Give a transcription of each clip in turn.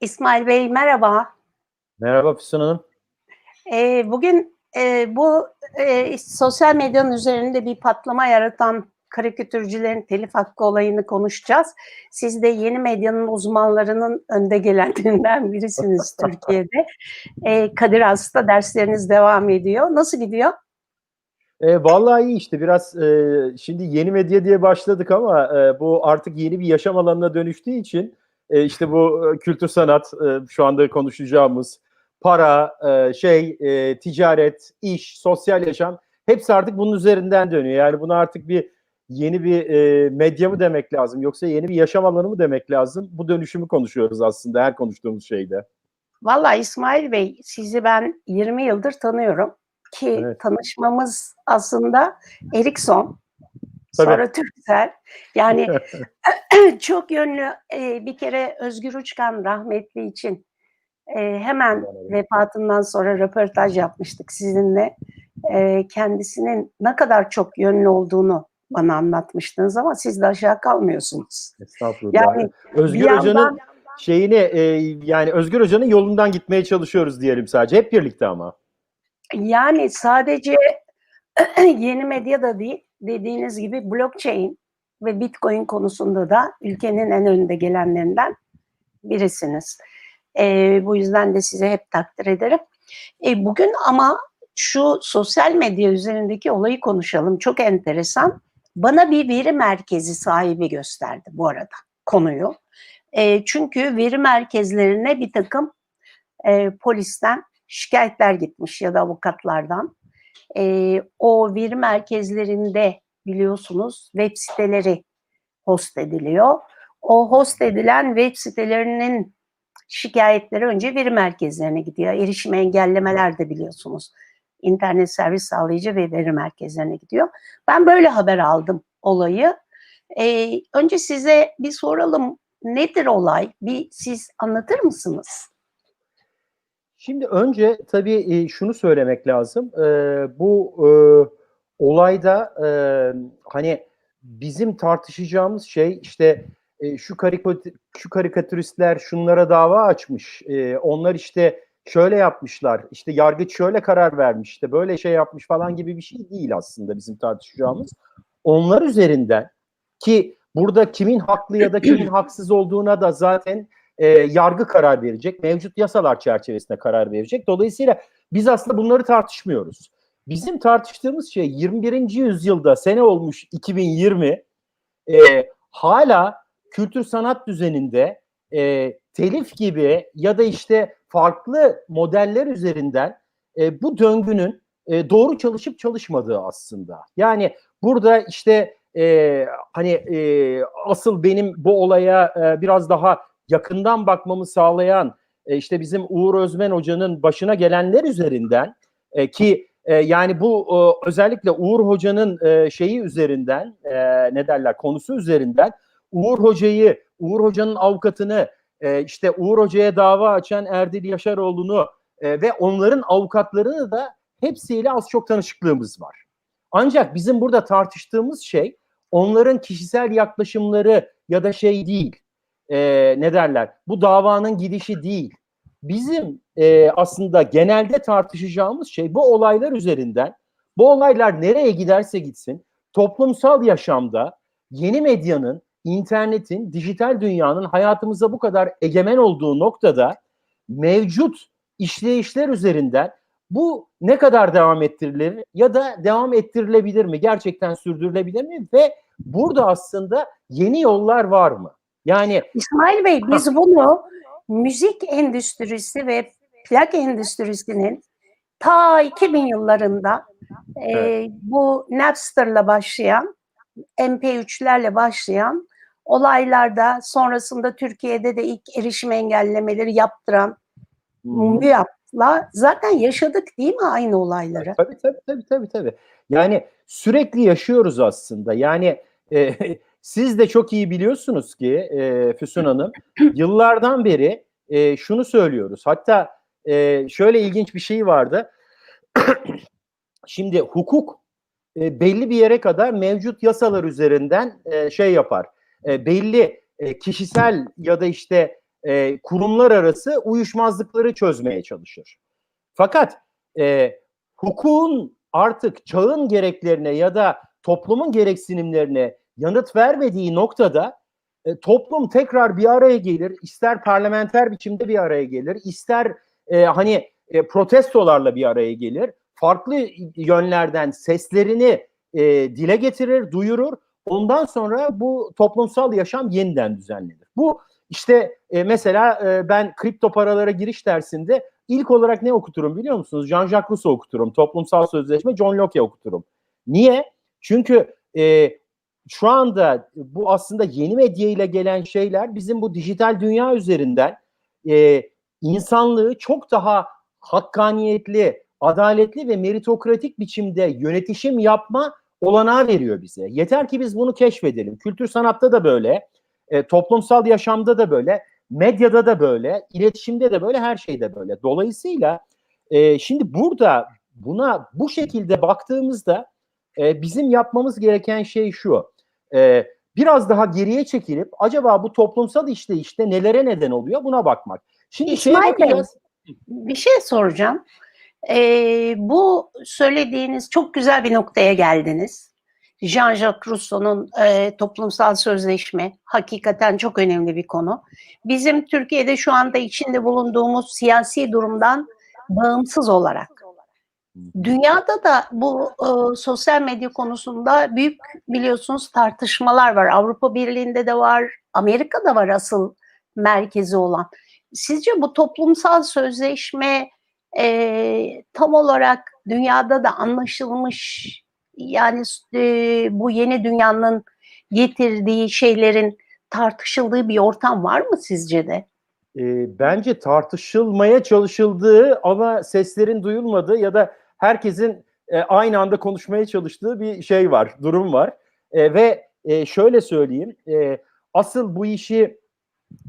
İsmail Bey merhaba. Merhaba Füsun Hanım. Ee, bugün e, bu e, sosyal medyanın üzerinde bir patlama yaratan karikatürcülerin telif hakkı olayını konuşacağız. Siz de yeni medyanın uzmanlarının önde gelenlerinden birisiniz Türkiye'de. Ee, Kadir Has'ta dersleriniz devam ediyor. Nasıl gidiyor? E, vallahi iyi işte biraz e, şimdi yeni medya diye başladık ama e, bu artık yeni bir yaşam alanına dönüştüğü için e, işte bu e, kültür sanat e, şu anda konuşacağımız para, e, şey, e, ticaret, iş, sosyal yaşam hepsi artık bunun üzerinden dönüyor. Yani bunu artık bir yeni bir e, medya mı demek lazım yoksa yeni bir yaşam alanı mı demek lazım? Bu dönüşümü konuşuyoruz aslında her konuştuğumuz şeyde. Vallahi İsmail Bey sizi ben 20 yıldır tanıyorum ki Evet. tanışmamız aslında Erikson, Tabii. sonra Türksel. Yani çok yönlü e, bir kere Özgür Uçkan rahmetli için e, hemen vefatından sonra röportaj yapmıştık sizinle. E, kendisinin ne kadar çok yönlü olduğunu bana anlatmıştınız ama siz de aşağı kalmıyorsunuz. Estağfurullah. Yani Özgür Hoca'nın şeyini e, yani Özgür Hoca'nın yolundan gitmeye çalışıyoruz diyelim sadece. Hep birlikte ama. yani sadece yeni medya da değil dediğiniz gibi blockchain ve bitcoin konusunda da ülkenin en önde gelenlerinden birisiniz. Ee, bu yüzden de size hep takdir ederim. Ee, bugün ama şu sosyal medya üzerindeki olayı konuşalım. Çok enteresan. Bana bir veri merkezi sahibi gösterdi bu arada konuyu. Ee, çünkü veri merkezlerine bir takım e, polisten şikayetler gitmiş ya da avukatlardan. Ee, o veri merkezlerinde biliyorsunuz web siteleri host ediliyor. O host edilen web sitelerinin şikayetleri önce veri merkezlerine gidiyor. Erişim engellemeler de biliyorsunuz. İnternet servis sağlayıcı ve veri merkezlerine gidiyor. Ben böyle haber aldım olayı. Ee, önce size bir soralım nedir olay? Bir siz anlatır mısınız? Şimdi önce tabii e, şunu söylemek lazım. E, bu e, olayda hani bizim tartışacağımız şey işte şu karikatür, şu karikatüristler şunlara dava açmış. Onlar işte şöyle yapmışlar. işte yargıç şöyle karar vermiş. işte böyle şey yapmış falan gibi bir şey değil aslında bizim tartışacağımız. Onlar üzerinden ki burada kimin haklı ya da kimin haksız olduğuna da zaten e, yargı karar verecek. Mevcut yasalar çerçevesinde karar verecek. Dolayısıyla biz aslında bunları tartışmıyoruz. Bizim tartıştığımız şey 21. yüzyılda sene olmuş 2020 e, hala kültür sanat düzeninde e, telif gibi ya da işte farklı modeller üzerinden e, bu döngünün e, doğru çalışıp çalışmadığı aslında. Yani burada işte e, hani e, asıl benim bu olaya e, biraz daha yakından bakmamı sağlayan e, işte bizim Uğur Özmen Hoca'nın başına gelenler üzerinden e, ki e, yani bu e, özellikle Uğur Hoca'nın e, şeyi üzerinden e, ne derler konusu üzerinden Uğur Hoca'yı, Uğur Hoca'nın avukatını, e, işte Uğur Hoca'ya dava açan Erdil Yaşaroğlu'nu e, ve onların avukatlarını da hepsiyle az çok tanışıklığımız var. Ancak bizim burada tartıştığımız şey onların kişisel yaklaşımları ya da şey değil, e, ne derler, bu davanın gidişi değil. Bizim e, aslında genelde tartışacağımız şey bu olaylar üzerinden, bu olaylar nereye giderse gitsin, toplumsal yaşamda yeni medyanın, internetin, dijital dünyanın hayatımıza bu kadar egemen olduğu noktada mevcut işleyişler üzerinden bu ne kadar devam ettirilir ya da devam ettirilebilir mi? Gerçekten sürdürülebilir mi? Ve burada aslında yeni yollar var mı? Yani İsmail Bey biz bunu müzik endüstrisi ve plak endüstrisinin ta 2000 yıllarında e, Evet. bu Napster'la başlayan, MP3'lerle başlayan olaylarda sonrasında Türkiye'de de ilk erişim engellemeleri yaptıran MÜYAP'la zaten yaşadık değil mi aynı olayları? Tabii tabii tabii tabii tabii. Yani sürekli yaşıyoruz aslında. Yani e, siz de çok iyi biliyorsunuz ki e, Füsun Hanım yıllardan beri e, şunu söylüyoruz. Hatta e, şöyle ilginç bir şey vardı. Şimdi hukuk e, belli bir yere kadar mevcut yasalar üzerinden e, şey yapar. E, belli e, kişisel ya da işte e, kurumlar arası uyuşmazlıkları çözmeye çalışır. Fakat e, hukukun artık çağın gereklerine ya da toplumun gereksinimlerine yanıt vermediği noktada e, toplum tekrar bir araya gelir. İster parlamenter biçimde bir araya gelir, ister e, hani e, protestolarla bir araya gelir. Farklı yönlerden seslerini e, dile getirir, duyurur. Ondan sonra bu toplumsal yaşam yeniden düzenlenir. Bu işte e, mesela e, ben kripto paralara giriş dersinde ilk olarak ne okuturum biliyor musunuz? Jean-Jacques Rousseau okuturum. Toplumsal Sözleşme John Locke okuturum. Niye? Çünkü e, şu anda bu aslında yeni medya ile gelen şeyler bizim bu dijital dünya üzerinden e, insanlığı çok daha hakkaniyetli, adaletli ve meritokratik biçimde yönetişim yapma olanağı veriyor bize. Yeter ki biz bunu keşfedelim. Kültür sanatta da böyle, e, toplumsal yaşamda da böyle, medyada da böyle, iletişimde de böyle, her şeyde böyle. Dolayısıyla e, şimdi burada buna bu şekilde baktığımızda e, bizim yapmamız gereken şey şu. E, biraz daha geriye çekilip acaba bu toplumsal işte işte nelere neden oluyor buna bakmak. Şimdi şeye İsmail Bey, bakacağız. bir şey soracağım. Ee, bu söylediğiniz çok güzel bir noktaya geldiniz. Jean-Jacques Rousseau'nun e, toplumsal sözleşme hakikaten çok önemli bir konu. Bizim Türkiye'de şu anda içinde bulunduğumuz siyasi durumdan bağımsız olarak Dünyada da bu e, sosyal medya konusunda büyük biliyorsunuz tartışmalar var. Avrupa Birliği'nde de var, Amerika'da var asıl merkezi olan. Sizce bu toplumsal sözleşme e, tam olarak dünyada da anlaşılmış yani e, bu yeni dünyanın getirdiği şeylerin tartışıldığı bir ortam var mı sizce de? E, bence tartışılmaya çalışıldığı ama seslerin duyulmadığı ya da herkesin e, aynı anda konuşmaya çalıştığı bir şey var, durum var. E, ve e, şöyle söyleyeyim, e, asıl bu işi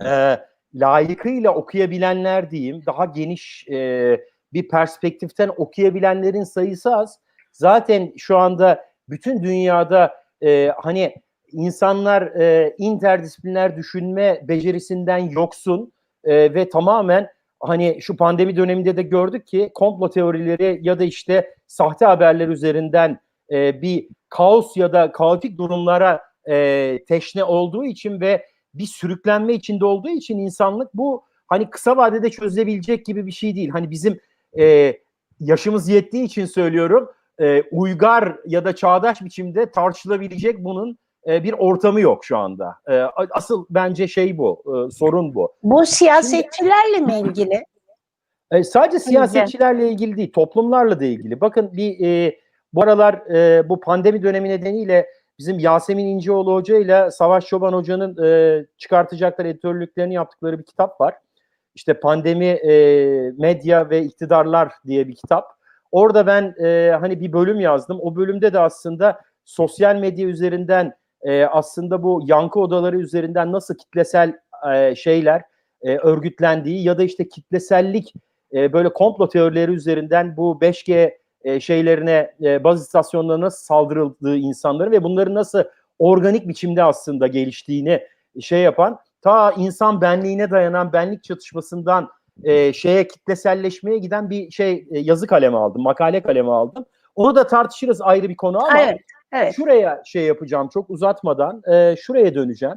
e, layıkıyla okuyabilenler diyeyim, daha geniş e, bir perspektiften okuyabilenlerin sayısı az. Zaten şu anda bütün dünyada e, hani insanlar e, interdisipliner düşünme becerisinden yoksun e, ve tamamen hani şu pandemi döneminde de gördük ki komplo teorileri ya da işte sahte haberler üzerinden e, bir kaos ya da kaotik durumlara e, teşne olduğu için ve bir sürüklenme içinde olduğu için insanlık bu hani kısa vadede çözülebilecek gibi bir şey değil. Hani bizim e, yaşımız yettiği için söylüyorum e, uygar ya da çağdaş biçimde tartışılabilecek bunun e, bir ortamı yok şu anda. E, asıl bence şey bu, e, sorun bu. Bu siyasetçilerle mi ilgili? E, sadece siyasetçilerle ilgili değil, toplumlarla da ilgili. Bakın bir e, bu aralar e, bu pandemi dönemi nedeniyle bizim Yasemin İnceoğlu Hoca ile Savaş Çoban Hoca'nın e, çıkartacakları editörlüklerini yaptıkları bir kitap var. İşte pandemi, e, medya ve iktidarlar diye bir kitap. Orada ben e, hani bir bölüm yazdım. O bölümde de aslında sosyal medya üzerinden e, aslında bu yankı odaları üzerinden nasıl kitlesel e, şeyler e, örgütlendiği ya da işte kitlesellik e, böyle komplo teorileri üzerinden bu 5G e, şeylerine e, baz istasyonlarına nasıl saldırıldığı insanların ve bunların nasıl organik biçimde aslında geliştiğini şey yapan ta insan benliğine dayanan benlik çatışmasından e, şeye kitleselleşmeye giden bir şey e, yazı kalemi aldım, makale kalemi aldım. Onu da tartışırız ayrı bir konu ama Evet, evet. şuraya şey yapacağım çok uzatmadan e, şuraya döneceğim.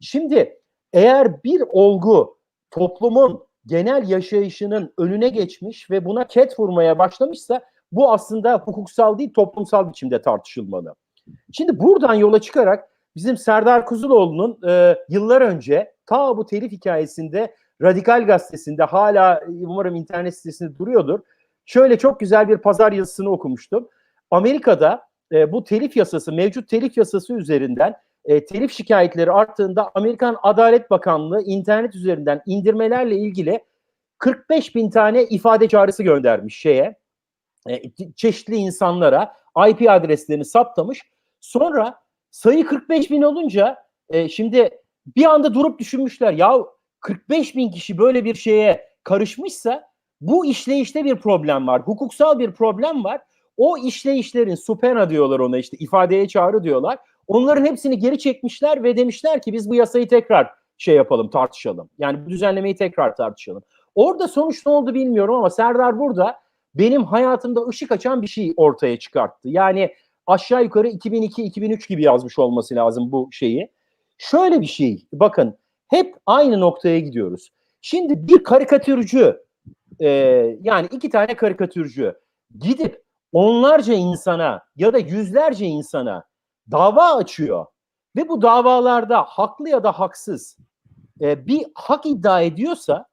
Şimdi eğer bir olgu toplumun genel yaşayışının önüne geçmiş ve buna ket vurmaya başlamışsa bu aslında hukuksal değil toplumsal biçimde tartışılmalı. Şimdi buradan yola çıkarak bizim Serdar Kuzuloğlu'nun e, yıllar önce ta bu telif hikayesinde Radikal Gazetesi'nde hala umarım internet sitesinde duruyordur. Şöyle çok güzel bir pazar yazısını okumuştum. Amerika'da e, bu telif yasası, mevcut telif yasası üzerinden e, telif şikayetleri arttığında Amerikan Adalet Bakanlığı internet üzerinden indirmelerle ilgili 45 bin tane ifade çağrısı göndermiş şeye, e, çeşitli insanlara IP adreslerini saptamış. Sonra sayı 45 bin olunca e, şimdi bir anda durup düşünmüşler ya 45 bin kişi böyle bir şeye karışmışsa bu işleyişte bir problem var. Hukuksal bir problem var. O işleyişlerin supena diyorlar ona işte ifadeye çağrı diyorlar. Onların hepsini geri çekmişler ve demişler ki biz bu yasayı tekrar şey yapalım, tartışalım. Yani bu düzenlemeyi tekrar tartışalım. Orada sonuç ne oldu bilmiyorum ama Serdar burada benim hayatımda ışık açan bir şey ortaya çıkarttı. Yani aşağı yukarı 2002-2003 gibi yazmış olması lazım bu şeyi. Şöyle bir şey, bakın hep aynı noktaya gidiyoruz. Şimdi bir karikatürcü, e, yani iki tane karikatürcü gidip onlarca insana ya da yüzlerce insana dava açıyor ve bu davalarda haklı ya da haksız e, bir hak iddia ediyorsa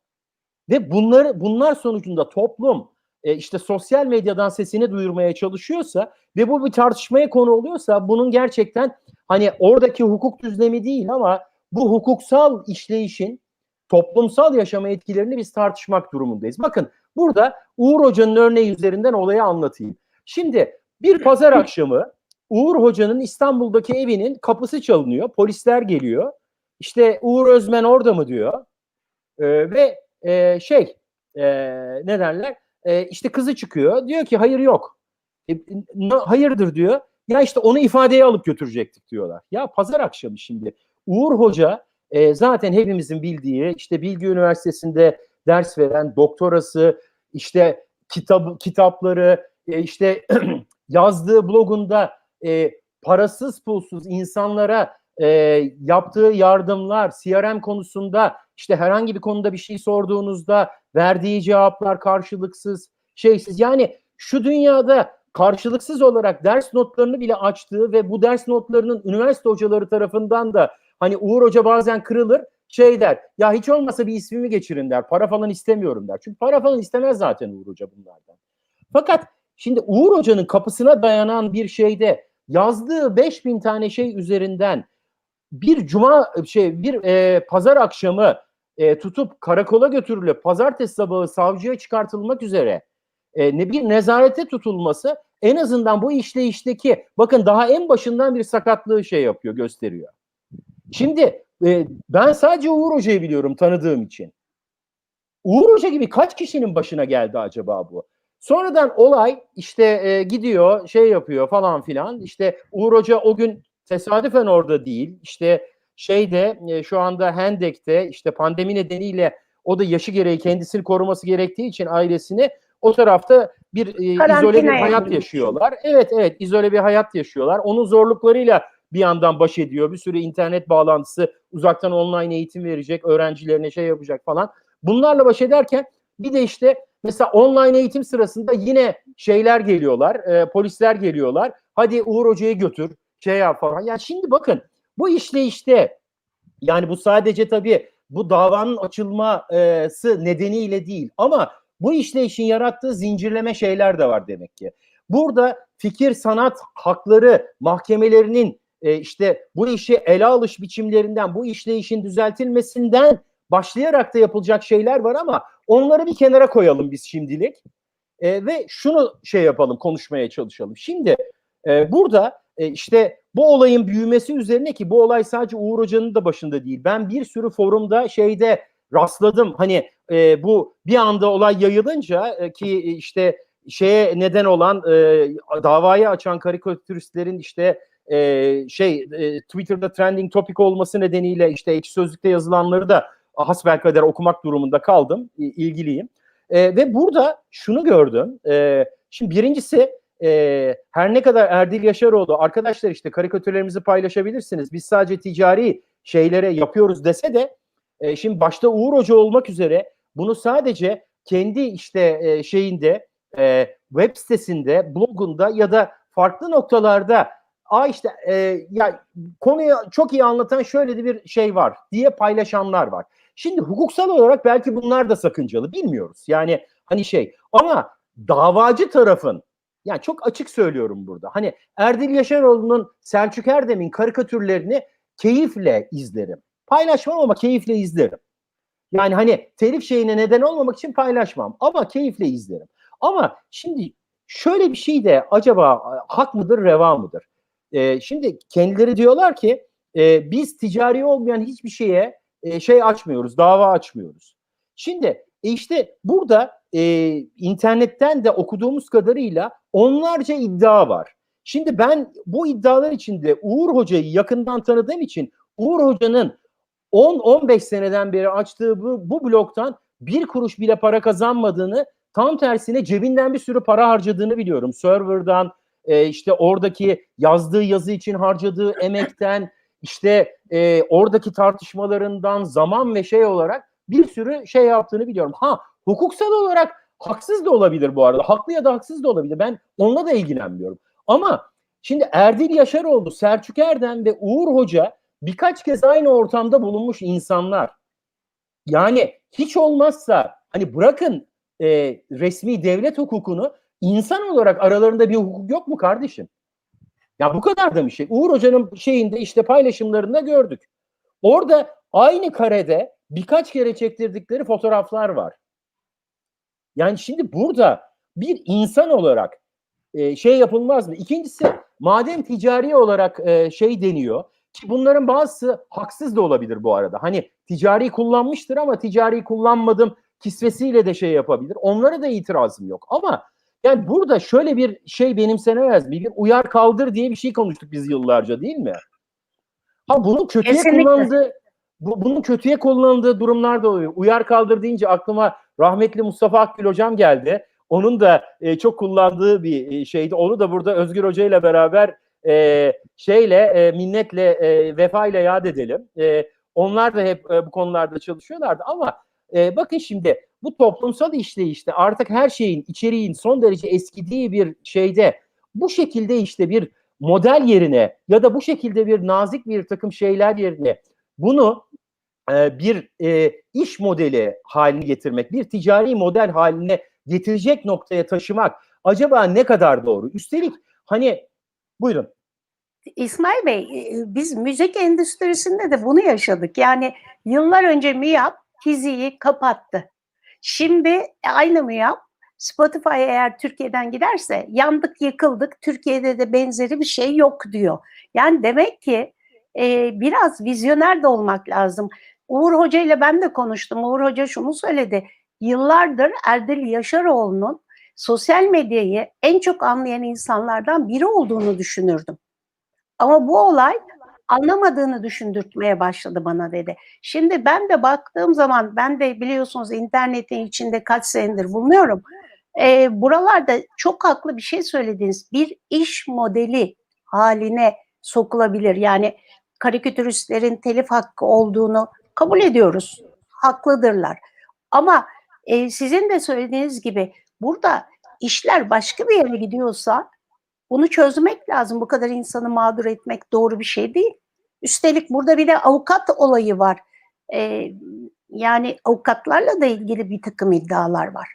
ve bunları bunlar sonucunda toplum e, işte sosyal medyadan sesini duyurmaya çalışıyorsa ve bu bir tartışmaya konu oluyorsa bunun gerçekten hani oradaki hukuk düzlemi değil ama bu hukuksal işleyişin toplumsal yaşama etkilerini biz tartışmak durumundayız. Bakın burada Uğur Hoca'nın örneği üzerinden olayı anlatayım. Şimdi bir pazar akşamı Uğur Hoca'nın İstanbul'daki evinin kapısı çalınıyor. Polisler geliyor. İşte Uğur Özmen orada mı diyor. Ee, ve e, şey e, ne derler? E, işte kızı çıkıyor. Diyor ki hayır yok. E, hayırdır diyor. Ya işte onu ifadeye alıp götürecektik diyorlar. Ya pazar akşamı şimdi Uğur Hoca e, zaten hepimizin bildiği işte Bilgi Üniversitesi'nde ders veren doktorası işte kitap kitapları e, işte yazdığı blogunda e, parasız pulsuz insanlara e, yaptığı yardımlar CRM konusunda işte herhangi bir konuda bir şey sorduğunuzda verdiği cevaplar karşılıksız şeysiz yani şu dünyada karşılıksız olarak ders notlarını bile açtığı ve bu ders notlarının üniversite hocaları tarafından da hani Uğur Hoca bazen kırılır şey der ya hiç olmasa bir ismimi geçirin der para falan istemiyorum der. Çünkü para falan istemez zaten Uğur Hoca bunlardan. Fakat şimdi Uğur Hoca'nın kapısına dayanan bir şeyde yazdığı 5000 tane şey üzerinden bir cuma şey bir e, pazar akşamı e, tutup karakola götürülüp pazartesi sabahı savcıya çıkartılmak üzere e, ne bir nezarete tutulması en azından bu işleyişteki bakın daha en başından bir sakatlığı şey yapıyor gösteriyor. Şimdi e, ben sadece Uğur Hoca'yı biliyorum tanıdığım için. Uğur Hoca gibi kaç kişinin başına geldi acaba bu? Sonradan olay işte e, gidiyor şey yapıyor falan filan. İşte Uğur Hoca o gün tesadüfen orada değil. İşte şeyde e, şu anda Hendek'te işte pandemi nedeniyle o da yaşı gereği kendisini koruması gerektiği için ailesini o tarafta bir e, izole bir hayat yaşıyorlar. Evet evet izole bir hayat yaşıyorlar. Onun zorluklarıyla bir yandan baş ediyor. Bir sürü internet bağlantısı, uzaktan online eğitim verecek, öğrencilerine şey yapacak falan. Bunlarla baş ederken bir de işte mesela online eğitim sırasında yine şeyler geliyorlar, e, polisler geliyorlar. Hadi Uğur Hoca'yı götür, şey yap falan. Yani şimdi bakın bu işleyişte yani bu sadece tabii bu davanın açılması nedeniyle değil ama bu işleyişin yarattığı zincirleme şeyler de var demek ki. Burada fikir sanat hakları mahkemelerinin e, işte bu işi ele alış biçimlerinden, bu işleyişin düzeltilmesinden başlayarak da yapılacak şeyler var ama onları bir kenara koyalım biz şimdilik. E, ve şunu şey yapalım, konuşmaya çalışalım. Şimdi e, burada e, işte bu olayın büyümesi üzerine ki bu olay sadece Uğur Hoca'nın da başında değil. Ben bir sürü forumda şeyde rastladım. Hani e, bu bir anda olay yayılınca e, ki işte şeye neden olan e, davayı açan karikatüristlerin işte e, şey e, Twitter'da trending topic olması nedeniyle işte ekşi sözlükte yazılanları da hasbelkader okumak durumunda kaldım. İlgiliyim. E, ve burada şunu gördüm. E, şimdi birincisi e, her ne kadar Erdil Yaşaroğlu arkadaşlar işte karikatürlerimizi paylaşabilirsiniz. Biz sadece ticari şeylere yapıyoruz dese de e, şimdi başta Uğur Hoca olmak üzere bunu sadece kendi işte e, şeyinde e, web sitesinde, blogunda ya da farklı noktalarda a işte e, ya konuyu çok iyi anlatan şöyle bir şey var diye paylaşanlar var. Şimdi hukuksal olarak belki bunlar da sakıncalı bilmiyoruz. Yani hani şey ama davacı tarafın yani çok açık söylüyorum burada. Hani Erdil Yaşaroğlu'nun Selçuk Erdem'in karikatürlerini keyifle izlerim. Paylaşmam ama keyifle izlerim. Yani hani telif şeyine neden olmamak için paylaşmam ama keyifle izlerim. Ama şimdi şöyle bir şey de acaba hak mıdır, reva mıdır? Ee, şimdi kendileri diyorlar ki e, biz ticari olmayan hiçbir şeye e, şey açmıyoruz, dava açmıyoruz. Şimdi e işte burada e, internetten de okuduğumuz kadarıyla onlarca iddia var. Şimdi ben bu iddialar içinde Uğur Hoca'yı yakından tanıdığım için Uğur Hoca'nın 10-15 seneden beri açtığı bu, bu bloktan bir kuruş bile para kazanmadığını tam tersine cebinden bir sürü para harcadığını biliyorum. Server'dan e, işte oradaki yazdığı yazı için harcadığı emekten işte e, oradaki tartışmalarından zaman ve şey olarak bir sürü şey yaptığını biliyorum. Ha hukuksal olarak haksız da olabilir bu arada. Haklı ya da haksız da olabilir. Ben onunla da ilgilenmiyorum. Ama şimdi Erdil Yaşaroğlu, Selçuk Erdem ve Uğur Hoca birkaç kez aynı ortamda bulunmuş insanlar. Yani hiç olmazsa hani bırakın e, resmi devlet hukukunu insan olarak aralarında bir hukuk yok mu kardeşim? Ya bu kadar da bir şey. Uğur Hoca'nın şeyinde işte paylaşımlarında gördük. Orada aynı karede birkaç kere çektirdikleri fotoğraflar var. Yani şimdi burada bir insan olarak e, şey yapılmaz mı? İkincisi madem ticari olarak e, şey deniyor ki bunların bazısı haksız da olabilir bu arada. Hani ticari kullanmıştır ama ticari kullanmadım kisvesiyle de şey yapabilir. Onlara da itirazım yok. Ama yani burada şöyle bir şey benimsenemez mi? Bir uyar kaldır diye bir şey konuştuk biz yıllarca değil mi? Ha bunun kötüye Kesinlikle. kullandığı bu, bunun kötüye kullanıldığı durumlar da oluyor. Uyar kaldır deyince aklıma rahmetli Mustafa Akgül hocam geldi. Onun da e, çok kullandığı bir e, şeydi. Onu da burada Özgür Hoca ile beraber e, şeyle e, minnetle e, vefa ile yad edelim. E, onlar da hep e, bu konularda çalışıyorlardı ama e, bakın şimdi bu toplumsal işleyişte artık her şeyin içeriğin son derece eskidiği bir şeyde bu şekilde işte bir model yerine ya da bu şekilde bir nazik bir takım şeyler yerine bunu e, bir e, iş modeli haline getirmek, bir ticari model haline getirecek noktaya taşımak acaba ne kadar doğru? Üstelik hani buyurun. İsmail Bey, e, biz müzik endüstrisinde de bunu yaşadık. Yani yıllar önce MÜYAP Kizi'yi kapattı. Şimdi aynı MÜYAP Spotify eğer Türkiye'den giderse yandık yıkıldık Türkiye'de de benzeri bir şey yok diyor. Yani demek ki e, biraz vizyoner de olmak lazım. Uğur Hoca ile ben de konuştum. Uğur Hoca şunu söyledi. Yıllardır Erdil Yaşaroğlu'nun sosyal medyayı en çok anlayan insanlardan biri olduğunu düşünürdüm. Ama bu olay anlamadığını düşündürtmeye başladı bana dedi. Şimdi ben de baktığım zaman ben de biliyorsunuz internetin içinde kaç senedir bulunuyorum. Ee, buralarda çok haklı bir şey söylediniz. Bir iş modeli haline sokulabilir. Yani karikatüristlerin telif hakkı olduğunu kabul ediyoruz. Haklıdırlar. Ama e, sizin de söylediğiniz gibi burada işler başka bir yere gidiyorsa bunu çözmek lazım. Bu kadar insanı mağdur etmek doğru bir şey değil. Üstelik burada bir de avukat olayı var. Ee, yani avukatlarla da ilgili bir takım iddialar var.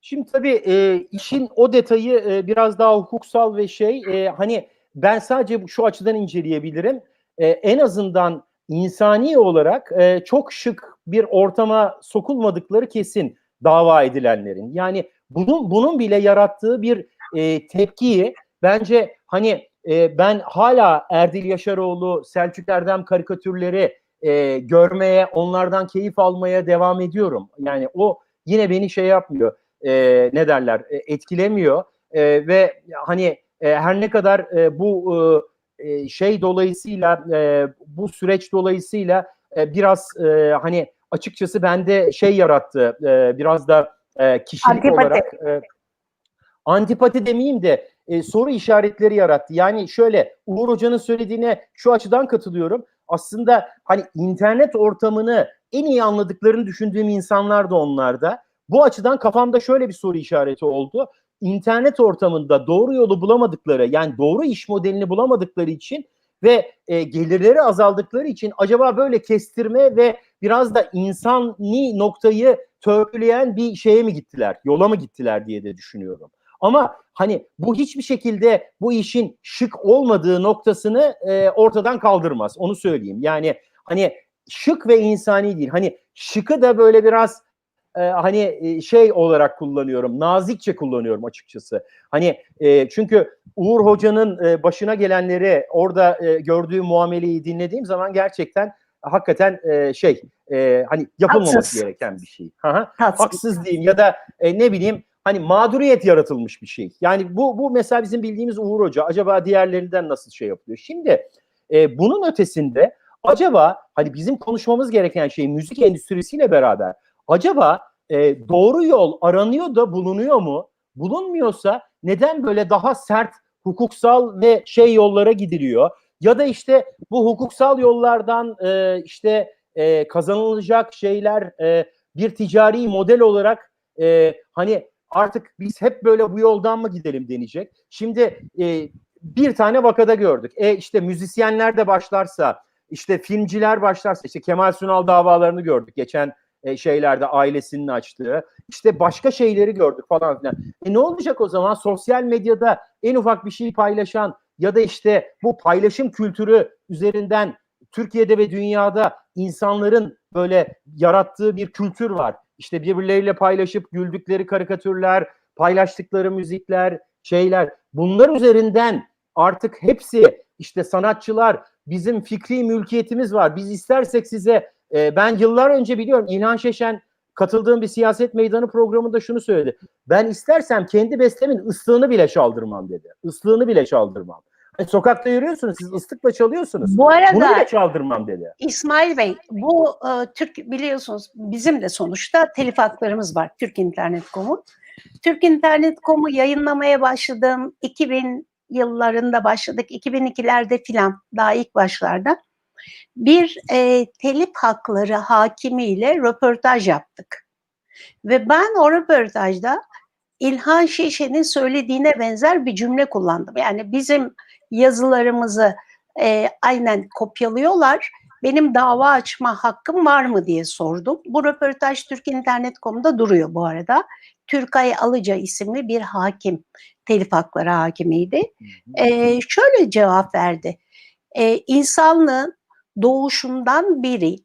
Şimdi tabii e, işin o detayı e, biraz daha hukuksal ve şey e, hani ben sadece şu açıdan inceleyebilirim. E, en azından insani olarak e, çok şık bir ortama sokulmadıkları kesin dava edilenlerin. Yani bunun bunun bile yarattığı bir e, tepkiyi bence hani e, ben hala Erdil Yaşaroğlu, Selçuk Erdem karikatürleri e, görmeye, onlardan keyif almaya devam ediyorum. Yani o yine beni şey yapmıyor, e, ne derler, e, etkilemiyor e, ve hani e, her ne kadar e, bu e, şey dolayısıyla, e, bu süreç dolayısıyla e, biraz e, hani açıkçası bende şey yarattı, e, biraz da e, kişilik Antipati. olarak... E, antipati demeyeyim de e, soru işaretleri yarattı. Yani şöyle Uğur Hoca'nın söylediğine şu açıdan katılıyorum. Aslında hani internet ortamını en iyi anladıklarını düşündüğüm insanlar da onlarda. Bu açıdan kafamda şöyle bir soru işareti oldu. İnternet ortamında doğru yolu bulamadıkları yani doğru iş modelini bulamadıkları için ve e, gelirleri azaldıkları için acaba böyle kestirme ve biraz da insani noktayı törpüleyen bir şeye mi gittiler, yola mı gittiler diye de düşünüyorum. Ama hani bu hiçbir şekilde bu işin şık olmadığı noktasını e, ortadan kaldırmaz. Onu söyleyeyim. Yani hani şık ve insani değil. Hani şıkı da böyle biraz e, hani e, şey olarak kullanıyorum. Nazikçe kullanıyorum açıkçası. Hani e, çünkü Uğur Hoca'nın e, başına gelenleri orada e, gördüğü muameleyi dinlediğim zaman gerçekten hakikaten e, şey e, hani yapılmaması Haksız. gereken bir şey. Haksız diyeyim ya da e, ne bileyim hani mağduriyet yaratılmış bir şey. Yani bu bu mesela bizim bildiğimiz Uğur Hoca acaba diğerlerinden nasıl şey yapıyor? Şimdi e, bunun ötesinde acaba hani bizim konuşmamız gereken şey müzik endüstrisiyle beraber acaba e, doğru yol aranıyor da bulunuyor mu? Bulunmuyorsa neden böyle daha sert hukuksal ve şey yollara gidiliyor? Ya da işte bu hukuksal yollardan e, işte e, kazanılacak şeyler e, bir ticari model olarak e, hani artık biz hep böyle bu yoldan mı gidelim deneyecek. Şimdi e, bir tane vakada gördük. E işte müzisyenler de başlarsa, işte filmciler başlarsa, işte Kemal Sunal davalarını gördük geçen e, şeylerde ailesinin açtığı. İşte başka şeyleri gördük falan filan. E ne olacak o zaman sosyal medyada en ufak bir şey paylaşan ya da işte bu paylaşım kültürü üzerinden Türkiye'de ve dünyada insanların böyle yarattığı bir kültür var. İşte birbirleriyle paylaşıp güldükleri karikatürler, paylaştıkları müzikler, şeyler. Bunlar üzerinden artık hepsi işte sanatçılar bizim fikri mülkiyetimiz var. Biz istersek size e, ben yıllar önce biliyorum İlhan Şeşen katıldığım bir siyaset meydanı programında şunu söyledi. Ben istersem kendi bestemin ıslığını bile çaldırmam dedi. Islığını bile çaldırmam. Hani sokakta yürüyorsunuz siz ıslıkla çalıyorsunuz. Bu Bunu arada bile çaldırmam dedi. İsmail Bey, bu e, Türk biliyorsunuz bizim de sonuçta telif haklarımız var Türk İnternet.com'un. Türk İnternet.com'u yayınlamaya başladığım 2000 yıllarında başladık, 2002'lerde filan daha ilk başlarda bir e, telif hakları hakimiyle röportaj yaptık. Ve ben o röportajda İlhan Şişe'nin söylediğine benzer bir cümle kullandım. Yani bizim yazılarımızı e, aynen kopyalıyorlar. Benim dava açma hakkım var mı diye sordum. Bu röportaj Türk İnternet.com'da duruyor bu arada. Türkay Alıca isimli bir hakim, telif hakları hakimiydi. E, şöyle cevap verdi. E, insanlığın doğuşundan beri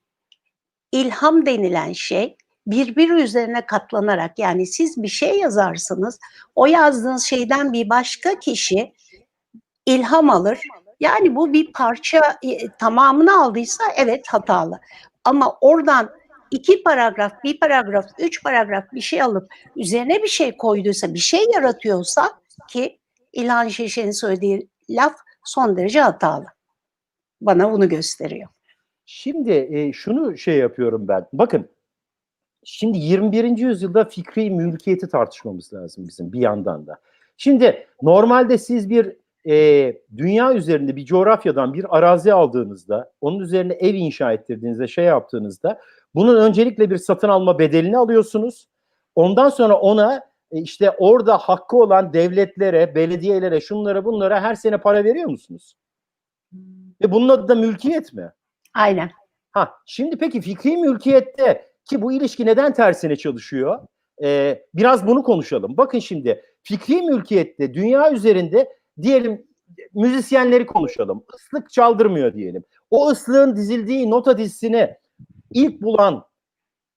ilham denilen şey birbiri üzerine katlanarak yani siz bir şey yazarsınız o yazdığınız şeyden bir başka kişi ilham alır. Yani bu bir parça e, tamamını aldıysa evet hatalı. Ama oradan iki paragraf, bir paragraf, üç paragraf bir şey alıp üzerine bir şey koyduysa, bir şey yaratıyorsa ki İlhan Şeşen'in söylediği laf son derece hatalı. Bana bunu gösteriyor. Şimdi e, şunu şey yapıyorum ben. Bakın şimdi 21. yüzyılda fikri mülkiyeti tartışmamız lazım bizim bir yandan da. Şimdi normalde siz bir e, dünya üzerinde bir coğrafyadan bir arazi aldığınızda, onun üzerine ev inşa ettirdiğinizde, şey yaptığınızda bunun öncelikle bir satın alma bedelini alıyorsunuz. Ondan sonra ona e, işte orada hakkı olan devletlere, belediyelere, şunlara bunlara her sene para veriyor musunuz? Ve bunun adı da mülkiyet mi? Aynen. Ha, şimdi peki fikri mülkiyette ki bu ilişki neden tersine çalışıyor? Ee, biraz bunu konuşalım. Bakın şimdi fikri mülkiyette dünya üzerinde diyelim müzisyenleri konuşalım. Islık çaldırmıyor diyelim. O ıslığın dizildiği nota dizisini ilk bulan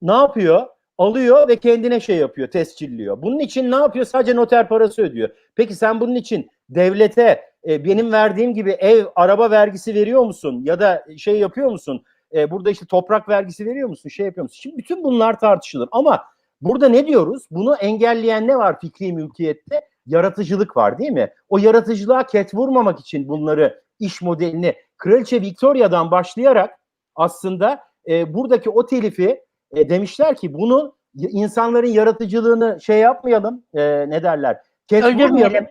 ne yapıyor? Alıyor ve kendine şey yapıyor, tescilliyor. Bunun için ne yapıyor? Sadece noter parası ödüyor. Peki sen bunun için devlete e, benim verdiğim gibi ev, araba vergisi veriyor musun? Ya da şey yapıyor musun? E, burada işte toprak vergisi veriyor musun? Şey yapıyor musun? Şimdi bütün bunlar tartışılır. Ama burada ne diyoruz? Bunu engelleyen ne var fikri mülkiyette? Yaratıcılık var değil mi? O yaratıcılığa ket vurmamak için bunları iş modelini Kraliçe Victoria'dan başlayarak aslında e, buradaki o telifi e, demişler ki bunu insanların yaratıcılığını şey yapmayalım e, ne derler? Ket Öldürmeyelim.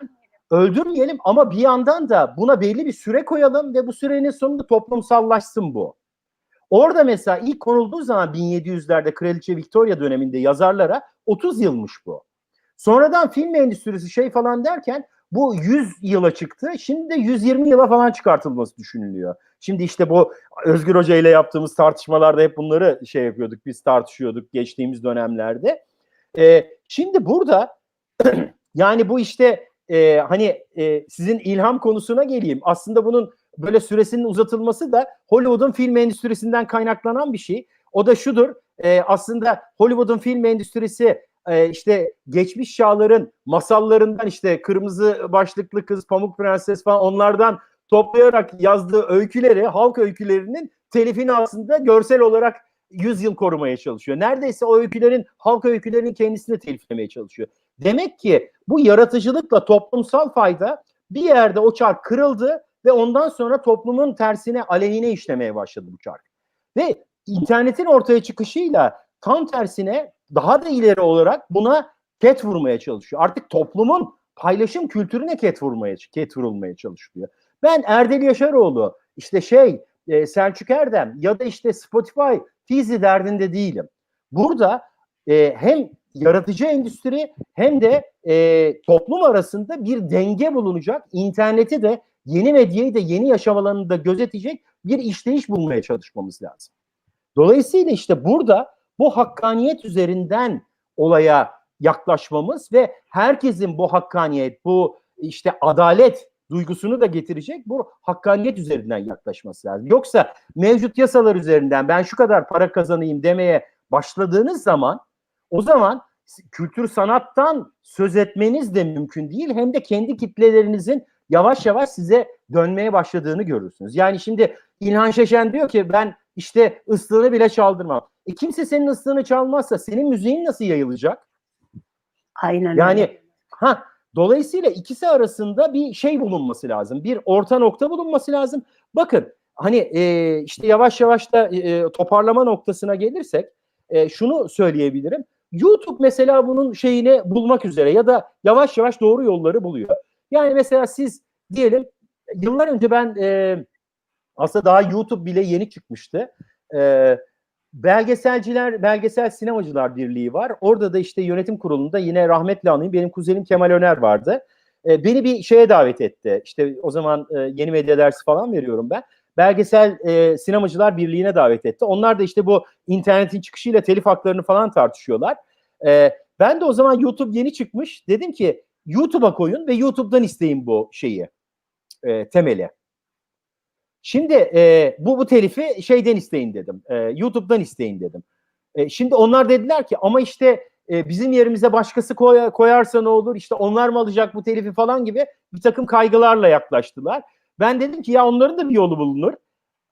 öldürmeyelim ama bir yandan da buna belli bir süre koyalım ve bu sürenin sonunda toplumsallaşsın bu. Orada mesela ilk konulduğu zaman 1700'lerde Kraliçe Victoria döneminde yazarlara 30 yılmış bu. Sonradan film endüstrisi şey falan derken bu 100 yıla çıktı. Şimdi de 120 yıla falan çıkartılması düşünülüyor. Şimdi işte bu Özgür Hoca ile yaptığımız tartışmalarda hep bunları şey yapıyorduk. Biz tartışıyorduk geçtiğimiz dönemlerde. Ee, şimdi burada yani bu işte e, hani e, sizin ilham konusuna geleyim. Aslında bunun böyle süresinin uzatılması da Hollywood'un film endüstrisinden kaynaklanan bir şey. O da şudur. E, aslında Hollywood'un film endüstrisi e, işte geçmiş çağların masallarından işte kırmızı başlıklı kız, Pamuk Prenses falan onlardan toplayarak yazdığı öyküleri, halk öykülerinin telifini aslında görsel olarak 100 yıl korumaya çalışıyor. Neredeyse o öykülerin, halk öykülerinin kendisini teliflemeye çalışıyor. Demek ki bu yaratıcılıkla toplumsal fayda bir yerde o çark kırıldı ve ondan sonra toplumun tersine aleyhine işlemeye başladı bu çark. Ve internetin ortaya çıkışıyla tam tersine daha da ileri olarak buna ket vurmaya çalışıyor. Artık toplumun paylaşım kültürüne ket vurmaya ket vurulmaya çalışılıyor. Ben Erdel Yaşaroğlu, işte şey e, Selçuk Erdem ya da işte Spotify, Fizi derdinde değilim. Burada e, hem yaratıcı endüstri hem de e, toplum arasında bir denge bulunacak. İnterneti de yeni medyayı da yeni yaşam alanını da gözetecek bir işleyiş bulmaya çalışmamız lazım. Dolayısıyla işte burada bu hakkaniyet üzerinden olaya yaklaşmamız ve herkesin bu hakkaniyet, bu işte adalet duygusunu da getirecek bu hakkaniyet üzerinden yaklaşması lazım. Yoksa mevcut yasalar üzerinden ben şu kadar para kazanayım demeye başladığınız zaman o zaman kültür sanattan söz etmeniz de mümkün değil. Hem de kendi kitlelerinizin yavaş yavaş size dönmeye başladığını görürsünüz. Yani şimdi İlhan Şeşen diyor ki ben işte ıslığını bile çaldırmam. E kimse senin ıslığını çalmazsa senin müziğin nasıl yayılacak? Aynen Yani öyle. ha dolayısıyla ikisi arasında bir şey bulunması lazım. Bir orta nokta bulunması lazım. Bakın hani e, işte yavaş yavaş da e, toparlama noktasına gelirsek e, şunu söyleyebilirim. YouTube mesela bunun şeyini bulmak üzere ya da yavaş yavaş doğru yolları buluyor. Yani mesela siz diyelim yıllar önce ben e, aslında daha YouTube bile yeni çıkmıştı. E, Belgeselciler, Belgesel Sinemacılar Birliği var. Orada da işte yönetim kurulunda yine rahmetli anayım benim kuzenim Kemal Öner vardı. E, beni bir şeye davet etti. İşte o zaman e, yeni medya dersi falan veriyorum ben. Belgesel e, Sinemacılar Birliği'ne davet etti. Onlar da işte bu internetin çıkışıyla telif haklarını falan tartışıyorlar. E, ben de o zaman YouTube yeni çıkmış. Dedim ki YouTube'a koyun ve YouTube'dan isteyin bu şeyi, e, temeli. Şimdi e, bu bu telifi şeyden isteyin dedim. E, YouTube'dan isteyin dedim. E, şimdi onlar dediler ki ama işte e, bizim yerimize başkası koy, koyarsa ne olur? İşte onlar mı alacak bu telifi falan gibi bir takım kaygılarla yaklaştılar. Ben dedim ki ya onların da bir yolu bulunur.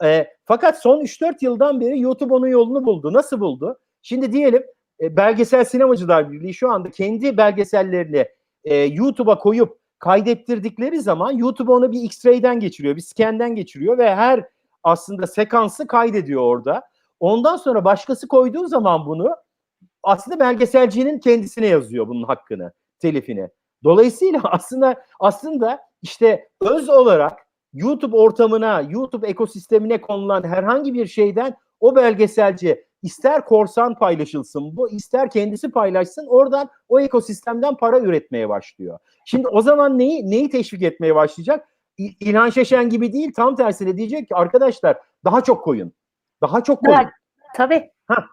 E, fakat son 3-4 yıldan beri YouTube onun yolunu buldu. Nasıl buldu? Şimdi diyelim e, Belgesel Sinemacılar Birliği şu anda kendi belgesellerini e, YouTube'a koyup kaydettirdikleri zaman YouTube onu bir X-ray'den geçiriyor, bir scan'den geçiriyor ve her aslında sekansı kaydediyor orada. Ondan sonra başkası koyduğu zaman bunu aslında belgeselcinin kendisine yazıyor bunun hakkını, telifini. Dolayısıyla aslında aslında işte öz olarak YouTube ortamına, YouTube ekosistemine konulan herhangi bir şeyden o belgeselci ister korsan paylaşılsın bu, ister kendisi paylaşsın oradan o ekosistemden para üretmeye başlıyor. Şimdi o zaman neyi neyi teşvik etmeye başlayacak? İlhan Şeşen gibi değil tam tersine diyecek ki arkadaşlar daha çok koyun. Daha çok koyun. Evet, Tabii. Ha,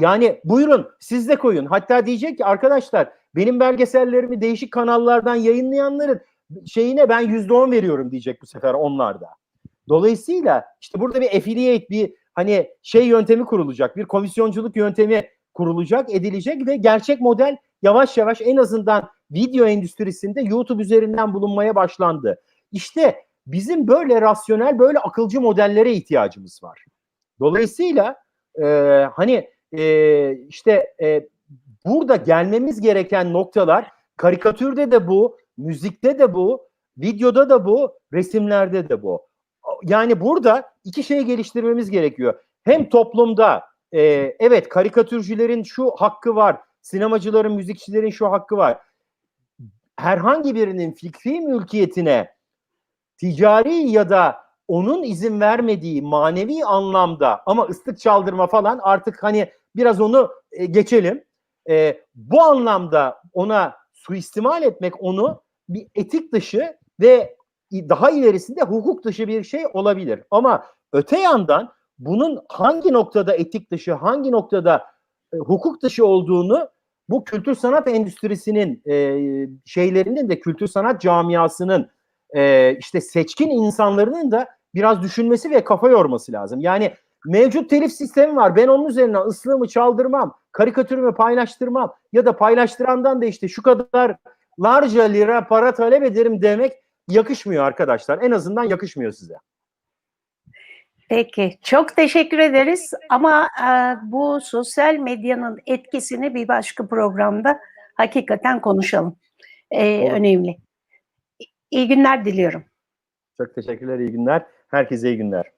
yani buyurun siz de koyun. Hatta diyecek ki arkadaşlar benim belgesellerimi değişik kanallardan yayınlayanların şeyine ben yüzde on veriyorum diyecek bu sefer onlar da. Dolayısıyla işte burada bir affiliate bir hani şey yöntemi kurulacak. Bir komisyonculuk yöntemi kurulacak, edilecek ve gerçek model yavaş yavaş en azından video endüstrisinde YouTube üzerinden bulunmaya başlandı. İşte bizim böyle rasyonel, böyle akılcı modellere ihtiyacımız var. Dolayısıyla e, hani e, işte e, burada gelmemiz gereken noktalar karikatürde de bu, müzikte de bu, videoda da bu, resimlerde de bu. Yani burada iki şey geliştirmemiz gerekiyor. Hem toplumda e, evet karikatürcülerin şu hakkı var, sinemacıların, müzikçilerin şu hakkı var. Herhangi birinin fikri mülkiyetine ticari ya da onun izin vermediği manevi anlamda ama ıslık çaldırma falan artık hani biraz onu e, geçelim. E, bu anlamda ona suistimal etmek onu bir etik dışı ve daha ilerisinde hukuk dışı bir şey olabilir. Ama öte yandan bunun hangi noktada etik dışı, hangi noktada e, hukuk dışı olduğunu bu kültür sanat endüstrisinin e, şeylerinin de kültür sanat camiasının e, işte seçkin insanların da biraz düşünmesi ve kafa yorması lazım. Yani mevcut telif sistemi var. Ben onun üzerine ıslığımı çaldırmam, karikatürümü paylaştırmam ya da paylaştırandan da işte şu kadar larca lira para talep ederim demek yakışmıyor arkadaşlar. En azından yakışmıyor size. Peki. Çok teşekkür ederiz. Ama e, bu sosyal medyanın etkisini bir başka programda hakikaten konuşalım. E, önemli. İyi günler diliyorum. Çok teşekkürler, iyi günler. Herkese iyi günler.